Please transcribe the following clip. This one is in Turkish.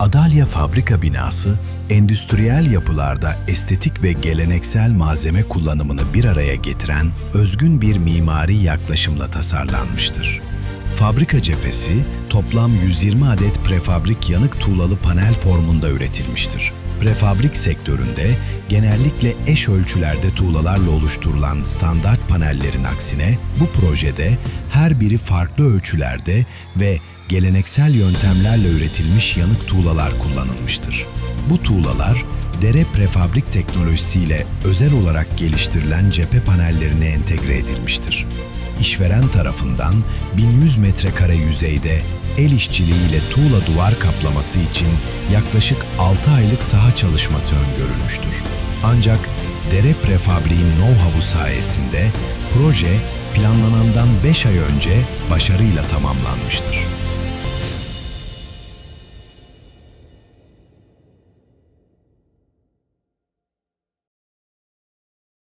Madalya fabrika binası, endüstriyel yapılarda estetik ve geleneksel malzeme kullanımını bir araya getiren özgün bir mimari yaklaşımla tasarlanmıştır. Fabrika cephesi toplam 120 adet prefabrik yanık tuğlalı panel formunda üretilmiştir. Prefabrik sektöründe genellikle eş ölçülerde tuğlalarla oluşturulan standart panellerin aksine bu projede her biri farklı ölçülerde ve geleneksel yöntemlerle üretilmiş yanık tuğlalar kullanılmıştır. Bu tuğlalar dere prefabrik teknolojisiyle özel olarak geliştirilen cephe panellerine entegre edilmiştir. İşveren tarafından 1100 metrekare yüzeyde el işçiliğiyle tuğla duvar kaplaması için yaklaşık 6 aylık saha çalışması öngörülmüştür. Ancak dere prefabriğin know-how'u sayesinde proje planlanandan 5 ay önce başarıyla tamamlanmıştır.